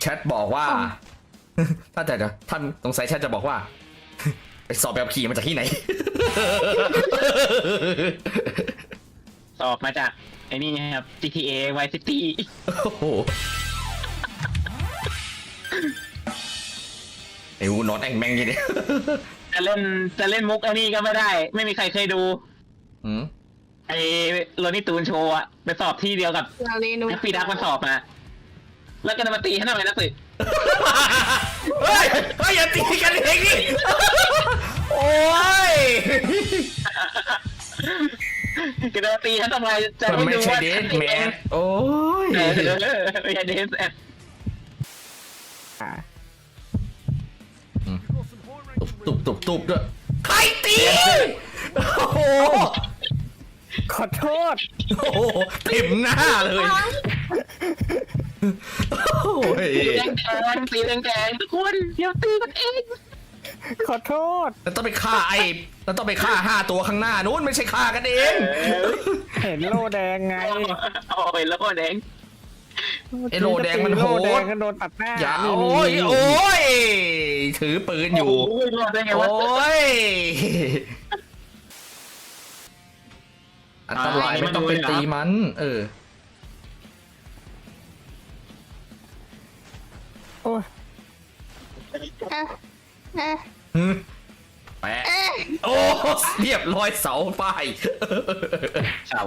แชทบอกว่าท่านแต่เดี๋ยวท่านสงสัยแชทจะบอกว่า ไปสอบแบบขี่มาจากที่ไหน สอบมาจากไอ้นี่ครับ GTA Vice City โอ้โหไอ้หูนอนแองแมงอยี่เนี่ยจะเล่นจะเล่นมุกไอ้นี่ก็ไม่ได้ ไม่มีใครเคยดูอืมไอ้โรนี่ตูนโชว์อะไปสอบที่เดียวกับเราเรียนรู้นักปีดักมาสอบมา แล้วก็จะมาตีให้ทำไมนักศึกเฮ้ยเฮ้ยอย่าตีกันเองนี่โอ้ยก็จะมาตีให้ทำไมจะมันไม่ไม่ดูใช่ว่าเดทแมนโอ้ยเออเออไม่ใช่เดทแมนตุบตุบตุบด้วยใครตีโอ้โหขอโทษโอ้โหเต็มหน้าเลย โอ้ยแดงแดงตีแดงแดงทุกคนเดี๋ยวตีกันเองขอโทษ แล้วต้องไปฆ่าไอ้แล้วต้องไปฆ่าห้าตัวข้างหน้านู้นไม่ใช่ฆ่ากันเองเห็นโลแดงไงโอ้ยแล้วก็แดงไอ้โลแดงมันโหโลแดงดก็โดนตัดหน้าอย่านี่โอ้ยนี่โอ้ยถือปืนอยู่โอ้ยรอดได้ไงโอวะ้ยอันตรายไม่ต้องไปตีมัน เออ อ้ยอะอะฮึแปะโอ้เรียบร้อยเสาป้าย เสา